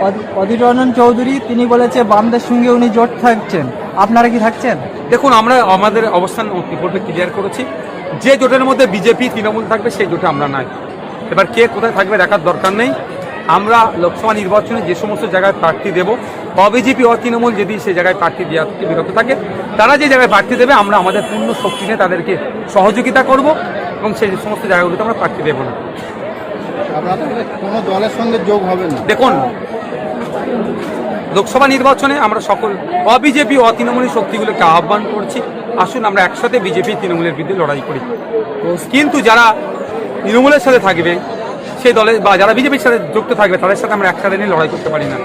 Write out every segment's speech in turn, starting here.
অধি- অধীর রঞ্জন চৌধুরী তিনি বলেছে বামদের সঙ্গে উনি জোট থাকছেন। আপনারা কি থাকছেন? দেখুন আমরা আমাদের অবস্থান ইতিপূর্বে ক্লিয়ার করেছি। যে জোটের মধ্যে বিজেপি তৃণমূল থাকবে সেই জোটে আমরা নাই। এবার কে কোথায় থাকবে দেখার দরকার নেই। আমরা লোকসভা নির্বাচনে যে সমস্ত জায়গায় প্রার্থী দেব অবিজেপি তৃণমূল যদি সেই জায়গায় প্রার্থী দেওয়া থেকে বিরত থাকে তারা যে জায়গায় প্রার্থী দেবে আমরা আমাদের পূর্ণ শক্তি নিয়ে তাদেরকে সহযোগিতা করব এবং সেই সমস্ত জায়গাগুলোতে আমরা প্রার্থী দেবো না। কোনো দলের সঙ্গে যোগ হবে না। দেখুন লোকসভা নির্বাচনে আমরা সকল অবিজেপি অতৃণমূলী শক্তিগুলোকে আহ্বান করছি। আসুন আমরা একসাথে বিজেপি তৃণমূলের বিরুদ্ধে লড়াই করি। কিন্তু যারা তৃণমূলের সাথে থাকবে সেই দলে বা যারা বিজেপির সাথে যুক্ত থাকবে তাদের সাথে আমরা একসাথে নিয়ে লড়াই করতে পারি না।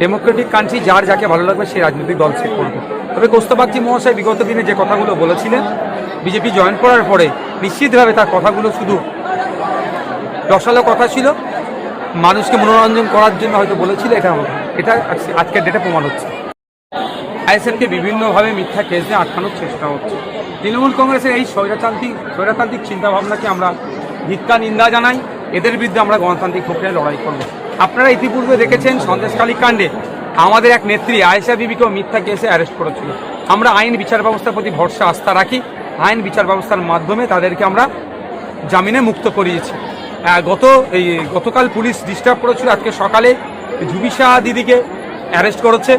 ডেমোক্রেটিক কান্ট্রি যার যাকে ভালো লাগবে সেই রাজনৈতিক দল সে করবে। তবে কোস্তবাগজি মহাশয় বিগত দিনে যে কথাগুলো বলেছিলেন বিজেপি জয়েন করার পরে নিশ্চিতভাবে তার কথাগুলো শুধু রসালো কথা ছিল। মানুষকে মনোরঞ্জন করার জন্য হয়তো বলেছিল, এটা এটা আজকের ডেটে প্রমাণ হচ্ছে। আইএসএফকে বিভিন্নভাবে মিথ্যা কেস দিয়ে আটকানোর চেষ্টা হচ্ছে। তৃণমূল কংগ্রেসের এই স্বৈরতান্ত্রিক স্বৈরতান্ত্রিক চিন্তাভাবনাকে আমরা ধিক্কা নিন্দা জানাই। এদের বিরুদ্ধে আমরা গণতান্ত্রিক প্রক্রিয়ায় লড়াই করব। আপনারা ইতিপূর্বে দেখেছেন সন্দেশকালী কাণ্ডে আমাদের এক নেত্রী আয়েশা বিবিকেও মিথ্যা কেসে অ্যারেস্ট করেছিল। আমরা আইন বিচার ব্যবস্থার প্রতি ভরসা, আস্থা রাখি। আইন বিচার ব্যবস্থার মাধ্যমে তাদেরকে আমরা জামিনে মুক্ত করিয়েছি। গত এই গতকাল পুলিশ ডিস্টার্ব করেছিল আজকে সকালে জুবিশা দিদিকে অ্যারেস্ট করেছে।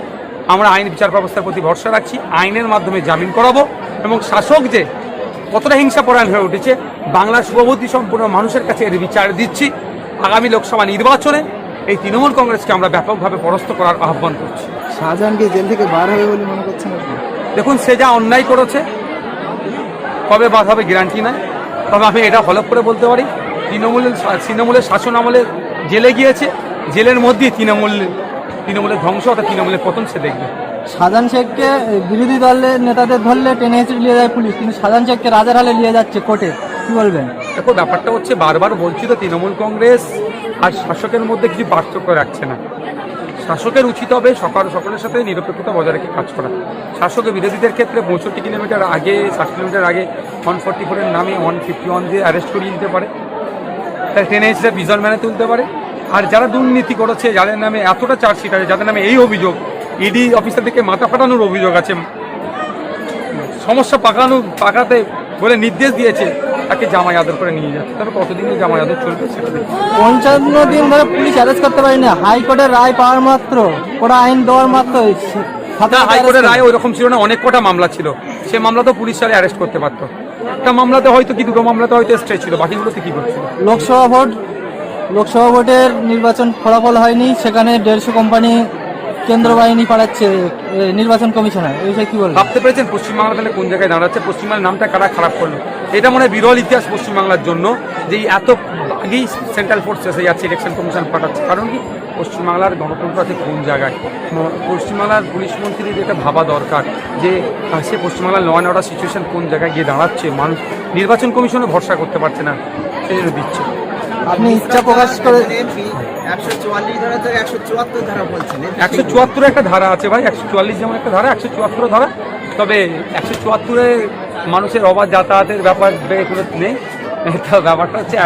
আমরা আইন বিচার ব্যবস্থার প্রতি ভরসা রাখছি আইনের মাধ্যমে জামিন করাবো এবং শাসক যে কতটা হিংসাপরায়ণ হয়ে উঠেছে বাংলার শুভবুদ্ধি সম্পূর্ণ মানুষের কাছে এর বিচার দিচ্ছি। আগামী লোকসভা নির্বাচনে এই তৃণমূল কংগ্রেসকে আমরা ব্যাপকভাবে পরাস্ত করার আহ্বান করছি। শাহজাহানকে জেল থেকে বার হবে বলে মনে করছেন দেখুন সে যা অন্যায় করেছে কবে বাদ হবে গ্যারান্টি নাই। তবে আমি এটা হলপ করে বলতে পারি তৃণমূলের তৃণমূলের শাসন আমলে জেলে গিয়েছে জেলের মধ্যে তৃণমূল তৃণমূলের ধ্বংস অর্থাৎ তৃণমূলের পতন সে দেখবে। সাজান শেখকে বিরোধী দলের নেতাদের ধরলে টেনে হেঁচড়ে নিয়ে যায় পুলিশ কিন্তু সাজান শেখকে রাজার হালে নিয়ে যাচ্ছে কোর্টে। কি বলবেন? দেখো ব্যাপারটা হচ্ছে বারবার বলছি তো তৃণমূল কংগ্রেস আর শাসকের মধ্যে কিছু পার্থক্য রাখছে না। শাসকের উচিত হবে সকাল সকলের সাথে নিরপেক্ষতা বজায় রেখে কাজ করা। শাসকের বিরোধীদের ক্ষেত্রে পঁয়ষট্টি কিলোমিটার আগে ষাট কিলোমিটার আগে ওয়ান ফোর্টি ফোরের নামে ওয়ান ফিফটি ওয়ান দিয়ে অ্যারেস্ট করিয়ে দিতে পারে। তাই টেনে এসে বিজন ম্যানে তুলতে পারে। আর যারা দুর্নীতি করেছে যাদের নামে এতটা চার্জশিট আছে যাদের নামে এই অভিযোগ ইডি অফিসার থেকে মাথা ফাটানোর অভিযোগ আছে সমস্যা পাকানো পাকাতে বলে নির্দেশ দিয়েছে তাকে জামাই আদর করে নিয়ে যাচ্ছে। তবে কতদিন জামাই আদর চলবে সেটা পঞ্চান্ন দিন ধরে পুলিশ অ্যারেস্ট করতে পারি পারেনি। হাইকোর্টের রায় পাওয়ার মাত্র ওরা আইন দেওয়ার মাত্র না হাইকোর্টের রায় ওই রকম ছিল না অনেক কটা মামলা ছিল। সে মামলা তো পুলিশ সালে অ্যারেস্ট করতে পারতো। একটা মামলাতে হয়তো কি, দুটো মামলাতে হয়তো স্টে ছিল, বাকিগুলোতে কি করছিল লোকসভা ভোট, লোকসভা ভোটের নির্বাচন ফলাফল হয়নি, সেখানে দেড়শো কোম্পানি কেন্দ্র বাহিনী পাঠাচ্ছে নির্বাচন কমিশনার এই বিষয়ে কি বলবেন? ভাবতে পেরেছেন পশ্চিমবাংলা তাহলে কোন জায়গায় দাঁড়াচ্ছে? পশ্চিমবাংলার নামটা কারা খারাপ করল? এটা মনে হয় বিরল ইতিহাস পশ্চিমবাংলার জন্য, যে এত আগেই সেন্ট্রাল ফোর্স এসে যাচ্ছে ইলেকশন কমিশন পাঠাচ্ছে। কারণ কি? পশ্চিমবাংলার গণতন্ত্র আছে কোন জায়গায়? পশ্চিমবাংলার পুলিশ মন্ত্রীর এটা ভাবা দরকার, যে সে পশ্চিমবাংলার ল অ্যান্ড অর্ডার সিচুয়েশন কোন জায়গায় গিয়ে দাঁড়াচ্ছে? মানুষ, নির্বাচন কমিশনও ভরসা করতে পারছে না, সেই জন্য দিচ্ছে। আপনি ইচ্ছা প্রকাশ করে একশো চুয়াল্লিশ ধারা থেকে একশো চুয়াত্তর ধারা বলছেন একশো চুয়াত্তর একটা ধারা আছে ভাই একশো চুয়াল্লিশ যেমন একটা ধারা একশো চুয়াত্তর ধারা। তবে একশো চুয়াত্তরে মানুষের অবাধ যাতায়াতের ব্যাপার এগুলো নেই। তো ব্যাপারটা হচ্ছে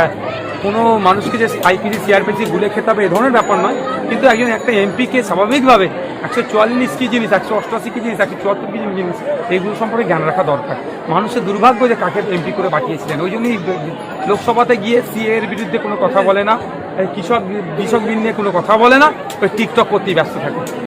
কোনো মানুষকে যে আইপিসি সিআরপিসি গুলে খেতে হবে, এ ধরনের ব্যাপার নয়। কিন্তু একজন একটা এমপিকে স্বাভাবিকভাবে একশো চুয়াল্লিশ কী জিনিস, একশো অষ্টআশি কী জিনিস, একশো চুয়াত্তর কী জিনিস এইগুলো সম্পর্কে জ্ঞান রাখা দরকার। মানুষের দুর্ভাগ্য যে কাকে এমপি করে পাঠিয়েছিলেন। ওই জন্যই লোকসভাতে গিয়ে সিএ এর বিরুদ্ধে কোনো কথা বলে না কৃষক কৃষক বিল নিয়ে কোনো কথা বলে না, ওই টিকটক করতেই ব্যস্ত থাকে